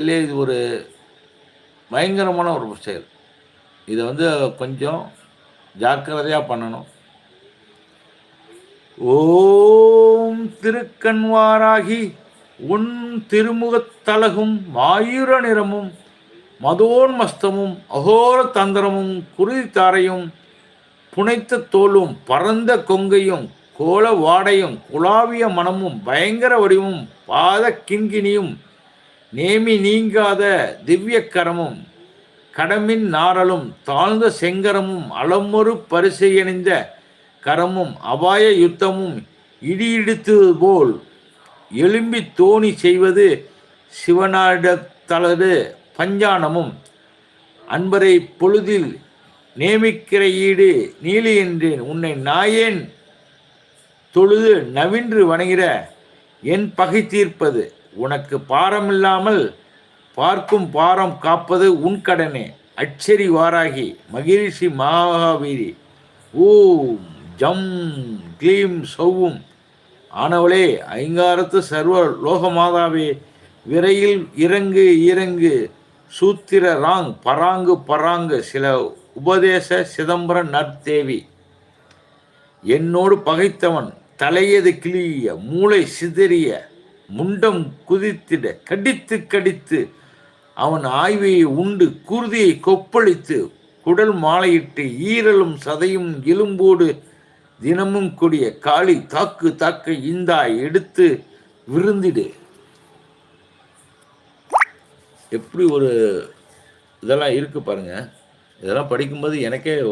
இல்லை இது ஒரு பயங்கரமான ஒரு செயல். இதை வந்து கொஞ்சம் ஜாக்கிரதையாக பண்ணணும். ஓம் திருக்கண்வாராகி உன் திருமுகத்தலகும் மாயூர நிறமும் மதோன்மஸ்தமும் அகோர தந்திரமும் குருதித்தாரையும் புனைத்த தோலும் பரந்த கொங்கையும் கோல வாடையும் குலாவிய மனமும் பயங்கர வடிவும் பாத கிண்கிணியும் நேமி நீங்காத திவ்ய கரமும் கடமின் நாரலும் தாழ்ந்த செங்கரமும் அளமொரு பரிசையணிந்த கரமும் அபாய யுத்தமும் இடியிடித்தது போல் எலும்பி தோணி செய்வது சிவனாடத்தலது பஞ்சானமும் அன்பரை பொழுதில் நேமிக்கிற ஈடு நீலி என்றேன். உன்னை நாயேன் தொழுது நவின்று வணங்கிற என் பகை தீர்ப்பது. உனக்கு பாரமில்லாமல் பார்க்கும் பாரம் காப்பது உன் கடனே. அச்சரி வாராகி மகிழ்ச்சி மகாவீரி ஓம் ஜம் க்ளீம் சௌவும். ஆனவளே ஐங்காரத்து சர்வ லோகமாதாவே விரையில் இறங்கு இறங்கு. சூத்திர ராங் பராங்கு பராங்கு சில உபதேச சிதம்பர நற்தேவி. என்னோடு பகைத்தவன் தலையது கிளிய மூளை சிதறிய முண்டம் குதித்திட கடித்து கடித்து அவன் ஆய்வையை உண்டு குருதியை கொப்பளித்து குடல் மாலையிட்டு ஈரலும் சதையும் எலும்போடு தினமும் கொடிய காளி தாக்கு தாக்க இந்தாய் எடுத்து விருந்திடு. எப்படி ஒரு இதெல்லாம் இருக்கு பாருங்க. இதெல்லாம் படிக்கும்போது எனக்கே ஒரு